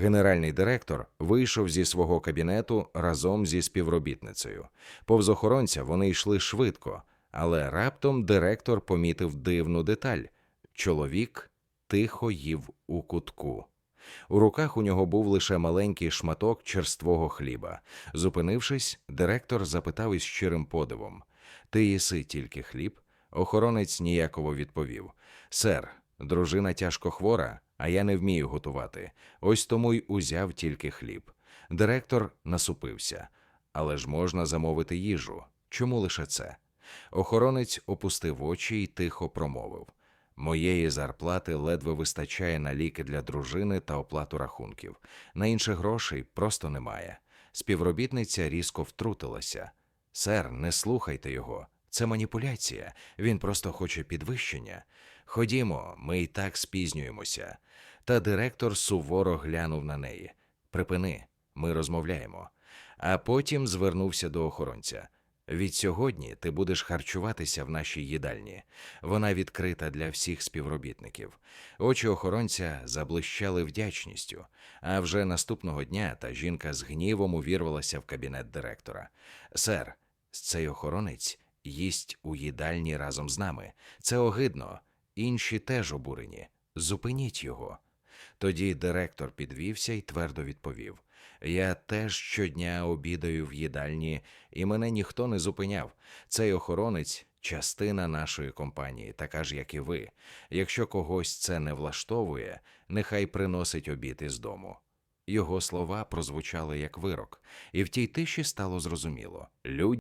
Генеральний директор вийшов зі свого кабінету разом зі співробітницею. Повз охоронця вони йшли швидко, але раптом директор помітив дивну деталь чоловік тихо їв у кутку. У руках у нього був лише маленький шматок черствого хліба. Зупинившись, директор запитав із щирим подивом: Ти їси тільки хліб? Охоронець ніяково відповів: Сер, дружина тяжко хвора, а я не вмію готувати. Ось тому й узяв тільки хліб. Директор насупився. Але ж можна замовити їжу. Чому лише це? Охоронець опустив очі і тихо промовив: Моєї зарплати ледве вистачає на ліки для дружини та оплату рахунків. На інших грошей просто немає. Співробітниця різко втрутилася. Сер, не слухайте його. Це маніпуляція. Він просто хоче підвищення. Ходімо, ми і так спізнюємося. Та директор суворо глянув на неї. Припини, ми розмовляємо. А потім звернувся до охоронця. Від сьогодні ти будеш харчуватися в нашій їдальні. Вона відкрита для всіх співробітників. Очі охоронця заблищали вдячністю. А вже наступного дня та жінка з гнівом увірвалася в кабінет директора. Сер, цей охоронець їсть у їдальні разом з нами. Це огидно. Інші теж обурені. Зупиніть його. Тоді директор підвівся і твердо відповів: Я теж щодня обідаю в їдальні, і мене ніхто не зупиняв. Цей охоронець частина нашої компанії, така ж, як і ви. Якщо когось це не влаштовує, нехай приносить обід із дому. Його слова прозвучали як вирок, і в тій тиші стало зрозуміло.